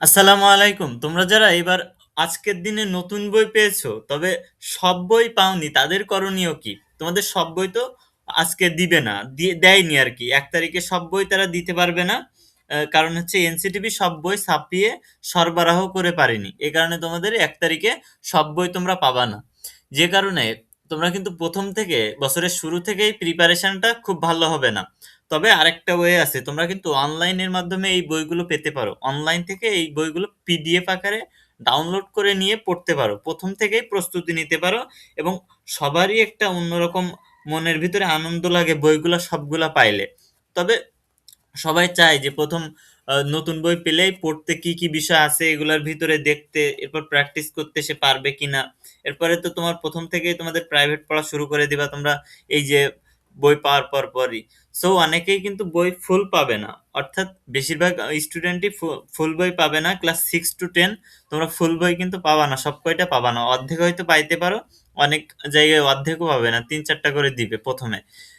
আসসালামু আলাইকুম। তোমরা যারা এবার আজকের দিনে নতুন বই পেয়েছ, তবে সব বই পাওনি তাদের করণীয় কি? তোমাদের সব বই তো আজকে দিবে না। দিয়ে দেয়নি আরকি। ১ তারিখে সব বই তারা দিতে পারবে না। কারণ হচ্ছে এনসিটিবি সব বই ছাপিয়ে সরবরাহ করে পারেনি। এ কারণে তোমাদের এক তারিখে সব বই তোমরা পাবা না। যে কারণে তোমরা কিন্তু প্রথম থেকে বছরের শুরু থেকেই প্রিপারেশনটা খুব ভালো হবে না। তবে আরেকটা ওয়ে আছে। তোমরা কিন্তু অনলাইনের মাধ্যমে এই বইগুলো পেতে পারো। অনলাইন থেকে এই বইগুলো পিডিএফ আকারে ডাউনলোড করে নিয়ে পড়তে পারো। প্রথম থেকেই প্রস্তুতি নিতে পারো এবং সবারই একটা অন্যরকম মনের ভিতরে আনন্দ লাগে বইগুলো সবগুলা পাইলে। তবে সবাই চায় যে প্রথম নতুন বই পেলেই পড়তে কি, কি বিষয় আছে এগুলোর ভিতরে দেখতে, এরপর প্র্যাকটিস করতে সে পারবে কিনা। এরপরে তো তোমার প্রথম থেকেই তোমাদের প্রাইভেট পড়া শুরু করে দিবা তোমরা এই যে বই পাওয়ার পর পরই। সো অনেকেই কিন্তু বই ফুল পাবে না। অর্থাৎ বেশিরভাগ স্টুডেন্টই ফুল বই পাবে না। ক্লাস সিক্স টু টেন তোমরা ফুল বই কিন্তু পাবা না। সব কয়টা পাবা না। অর্ধেক হয়তো পাইতে পারো। অনেক জায়গায় অর্ধেকও পাবে না। ৩-৪ টা করে দিবে প্রথমে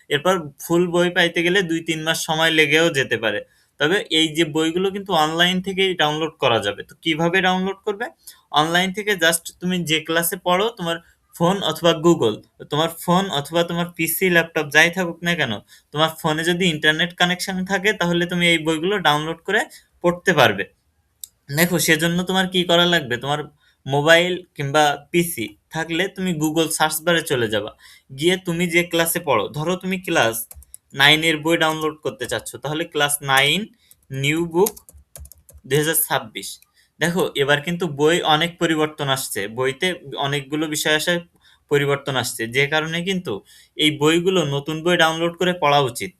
এরপর ফুল বই পাইতে গেলে ২-৩ মাস সময় লেগেও যেতে পারে। তবে এই যে বইগুলো কিন্তু অনলাইন থেকেই ডাউনলোড করা যাবে। তো কীভাবে ডাউনলোড করবে? অনলাইন থেকে জাস্ট তুমি যে ক্লাসে পড়ো, তোমার ফোন অথবা গুগল, তোমার ফোন অথবা তোমার পিসি, ল্যাপটপ যাই থাকুক না কেন, তোমার ফোনে যদি ইন্টারনেট কানেকশন থাকে তাহলে তুমি এই বইগুলো ডাউনলোড করে পড়তে পারবে। দেখো সেজন্য তোমার কি করা লাগবে? তোমার মোবাইল কিংবা পিসি থাকলে তুমি গুগল সার্চ বারে চলে যাবা। গিয়ে তুমি যে ক্লাসে পড়ো, ধরো তুমি ক্লাস নাইনের বই ডাউনলোড করতে চাচ্ছ। তাহলে ক্লাস নাইন নিউ বুক ২০২৬ দেখো, এবার কিন্তু বই অনেক পরিবর্তন আসছে। বইতে অনেকগুলো বিষয় আসায় পরিবর্তন আসছে। যে কারণে কিন্তু এই বইগুলো নতুন বই ডাউনলোড করে পড়া উচিত।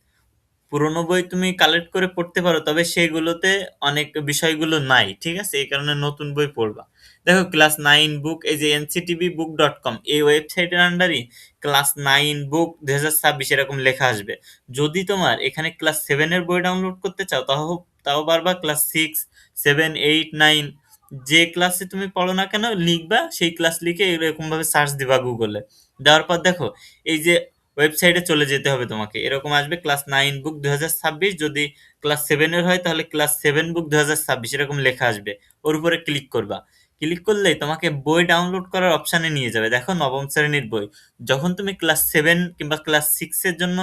পুরনো বই তুমি কালেক্ট করে পড়তে পারো, তবে সেগুলোতে অনেক বিষয়গুলো নাই। ঠিক আছে? এই কারণে নতুন বই পড়বা। দেখো ক্লাস নাইন বুক এই যে এনসিটিভি বুক ডট কম এই ওয়েবসাইটের আন্ডারেই ক্লাস নাইন বুক ২০২৬ এরকম লেখা আসবে। যদি তোমার এখানে ক্লাস সেভেনের বই ডাউনলোড করতে চাও তাও তাও পারবা ক্লাস 6, 7, 8, 9 যে ক্লাসে তুমি পড়ো না কেন লিখবা, সেই ক্লাস লিখে এরকমভাবে সার্চ দিবা গুগলে। দেওয়ার পর দেখো এই যে ওয়েবসাইটে চলে যেতে হবে তোমাকে। এরকম আসবে ক্লাস নাইন বুক ২০২৬ যদি ক্লাস সেভেনের হয় তাহলে ক্লাস সেভেন বুক ২০২৬ এরকম লেখা আসবে। ওর উপরে ক্লিক করবা। ক্লিক করলেই তোমাকে বই ডাউনলোড করার অপশানে নিয়ে যাবে। দেখো নবম শ্রেণির বই। যখন তুমি ক্লাস সেভেন কিংবা ক্লাস সিক্সের জন্য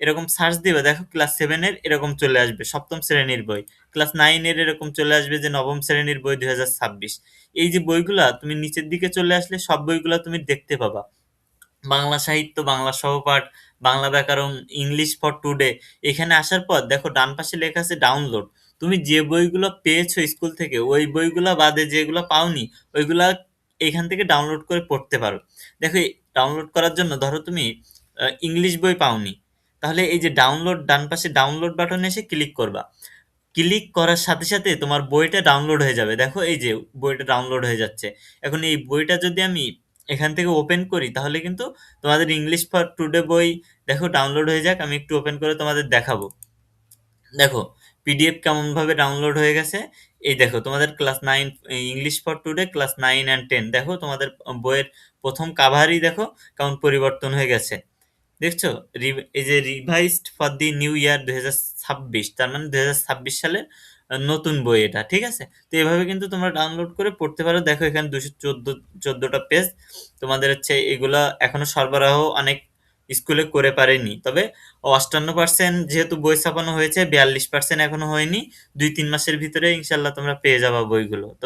এরকম সার্চ দিবা দেখো ক্লাস সেভেনের এরকম চলে আসবে সপ্তম শ্রেণির বই। ক্লাস নাইনের এরকম চলে আসবে যে নবম শ্রেণির বই ২০২৬ এই যে বইগুলা তুমি নিচের দিকে চলে আসলে সব বইগুলা তুমি দেখতে পাবা। বাংলা সাহিত্য, বাংলা সহপাঠ, বাংলা ব্যাকরণ, ইংলিশ ফর টুডে এখানে আসার পর দেখো ডান পাশে লেখা আছে ডাউনলোড। তুমি যে বইগুলো পেয়েছ স্কুল থেকে ওই বইগুলো বাদে যেগুলো পাওনি ওইগুলা এখান থেকে ডাউনলোড করে পড়তে পারো। দেখো ডাউনলোড করার জন্য ধরো তুমি ইংলিশ বই পাওনি। তাহলে এই যে ডাউনলোড ডান পাশে ডাউনলোড বাটনে এসে ক্লিক করবা। ক্লিক করার সাথে, সাথে তোমার বইটা ডাউনলোড হয়ে যাবে। দেখো এই যে বইটা ডাউনলোড হয়ে যাচ্ছে। এখন এই বইটা যদি আমি এখান থেকে ওপেন করি তাহলে কিন্তু তোমাদের ইংলিশ ফর টুডে বই দেখো ডাউনলোড হয়ে যাক। আমি একটু ওপেন করে তোমাদের দেখাবো। দেখো পিডিএফ কেমনভাবে ডাউনলোড হয়ে গেছে। এই দেখো তোমাদের class nine English for today class nine and ten দেখো তোমাদের বইয়ের প্রথম কাভারই দেখো কেমন পরিবর্তন হয়ে গেছে। দেখছ? এই যে revised for the new year ২০২৬ তার মানে ২০২৬ সালের আ নতুন বই এটা। ঠিক আছে? তো এভাবে কিন্তু তোমরা ডাউনলোড করে পড়তে পারো। দেখো, এখানে ২১৪ ১৪ টা পেজ। তোমাদের হচ্ছে এগুলা এখনও সরবরাহ অনেক স্কুলে করে পারেনি। তবে ৫৮% যেহেতু বই ছাপানো হয়েছে ৪২% এখনও হয়নি। ২-৩ মাসের ভিতরে ইনশাল্লাহ তোমরা পেয়ে যাবা বইগুলো।